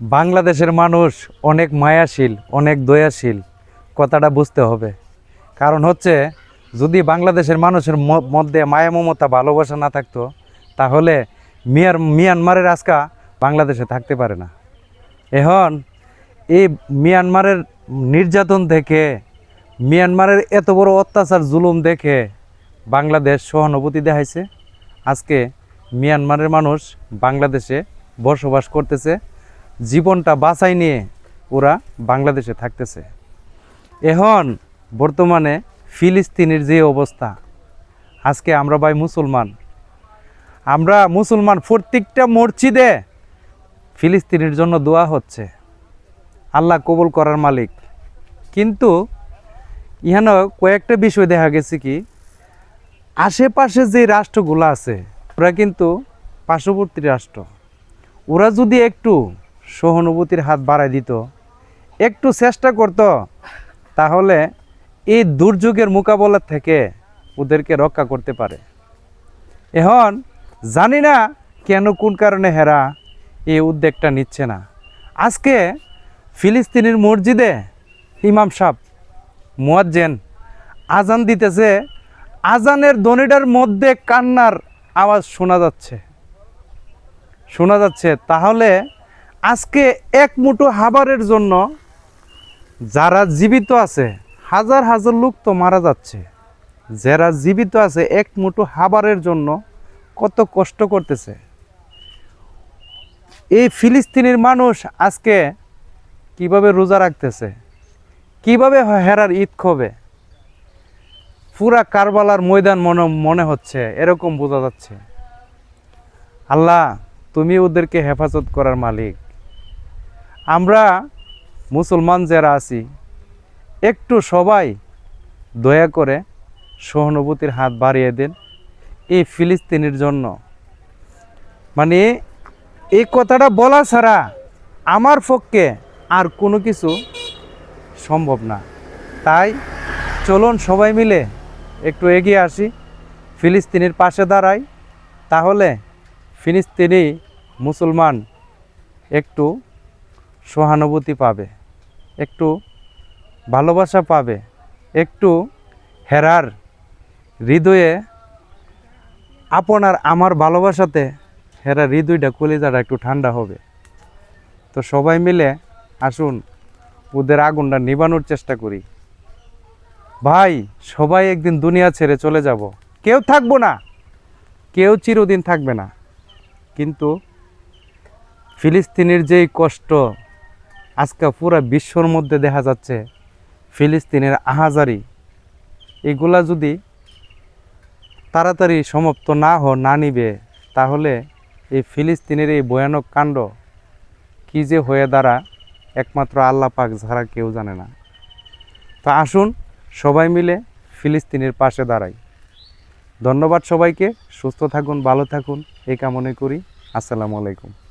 বাংলাদেশের মানুষ অনেক মায়াশীল, অনেক দয়াশীল, কথাটা বুঝতে হবে। কারণ হচ্ছে, যদি বাংলাদেশের মানুষের মধ্যে মায়া, মমতা, ভালোবাসা না থাকতো, তাহলে মিয়ার, মিয়ানমারের আজকা বাংলাদেশে থাকতে পারে না। এখন, এই মিয়ানমারের নির্যাতন থেকে মিয়ানমারের এত বড় অত্যাচার, জুলুম দেখে বাংলাদেশ সহানুভূতি দেখাইছে। আজকে মিয়ানমারের মানুষ বাংলাদেশে বসবাস করতেছে। জীবনটা বাঁচাই নিয়ে ওরা বাংলাদেশে থাকতেছে। এখন বর্তমানে ফিলিস্তিনের যে অবস্থা, আজকে আমরা ভাই মুসলমান, আমরা মুসলমান প্রত্যেকটা মসজিদে ফিলিস্তিনের জন্য দোয়া হচ্ছে, আল্লাহ কবুল করার মালিক। কিন্তু ইহানো কয়েকটা বিষয় দেখা গেছে কি, আশেপাশে যে রাষ্ট্রগুলো আছে, ওরা কিন্তু পার্শ্ববর্তী রাষ্ট্র, ওরা যদি একটু সহানুভূতির হাত বাড়াই দিত। একটু চেষ্টা করত, তাহলে এই দুর্যোগের মোকাবেলা থেকে ওদেরকে রক্ষা করতে পারে। এখন জানি না কেন কোন কারণে হেরা এই উদ্যোগটা নিচ্ছে না। আজকে ফিলিস্তিনের মসজিদে ইমাম সাহ মুয়াজ্জেন আজান দিতেছে। আজানের দনিটার মধ্যে কান্নার আওয়াজ শোনা যাচ্ছে। শোনা যাচ্ছে, তাহলে আজকে এক মুঠো হাবারের জন্য যারা জীবিত আছে, হাজার হাজার লোক তো মারা যাচ্ছে। যারা জীবিত আছে এক মুঠো হাবারের জন্য কত কষ্ট করতেছে। এই ফিলিস্তিনের মানুষ আজকে কীভাবে রোজা রাখতেছে, কীভাবে হেরার ঈদ খবে পুরা কারবালার ময়দান মনে মনে হচ্ছে, এরকম বোঝা যাচ্ছে। আল্লাহ, তুমি ওদেরকে হেফাজত করার মালিক। আমরা মুসলমান যারা আছি, একটু সবাই দয়া করে সহানুভূতির হাত বাড়িয়ে দেন এই ফিলিস্তিনির জন্য। মানে এই কথাটা বলা ছাড়া আমার পক্ষে আর কোনো কিছু সম্ভব না। তাই চলুন সবাই মিলে একটু এগিয়ে আসি, ফিলিস্তিনের পাশে দাঁড়াই, তাহলে ফিলিস্তিনি মুসলমান একটু সহানুভূতি পাবে, একটু ভালোবাসা পাবে, একটু হেরার হৃদয়ে আপনার আমার ভালোবাসাতে হেরার হৃদয়টা কলিজাটা একটু ঠান্ডা হবে। তো সবাই মিলে আসুন, ওদের আগুনটা নিবানোর চেষ্টা করি। ভাই, সবাই একদিন দুনিয়া ছেড়ে চলে যাব। কেউ থাকব না, কেউ চিরদিন থাকবে না। কিন্তু ফিলিস্তিনের যেই কষ্ট আজকে পুরো বিশ্বর মধ্যে দেখা যাচ্ছে ফিলিস্তিনের আহাজারি। এগুলা যদি তাড়াতাড়ি সমাপ্ত না হ, না নিবে, তাহলে এই ফিলিস্তিনের এই ভয়ানক কাণ্ড কি যে হয়ে দাঁড়া, একমাত্র আল্লাহ পাক ছাড়া কেউ জানে না। তো আসুন সবাই মিলে ফিলিস্তিনের পাশে দাঁড়াই। ধন্যবাদ সবাইকে, সুস্থ থাকুন, ভালো থাকুন, এই কামনে করি। আসসালামু আলাইকুম।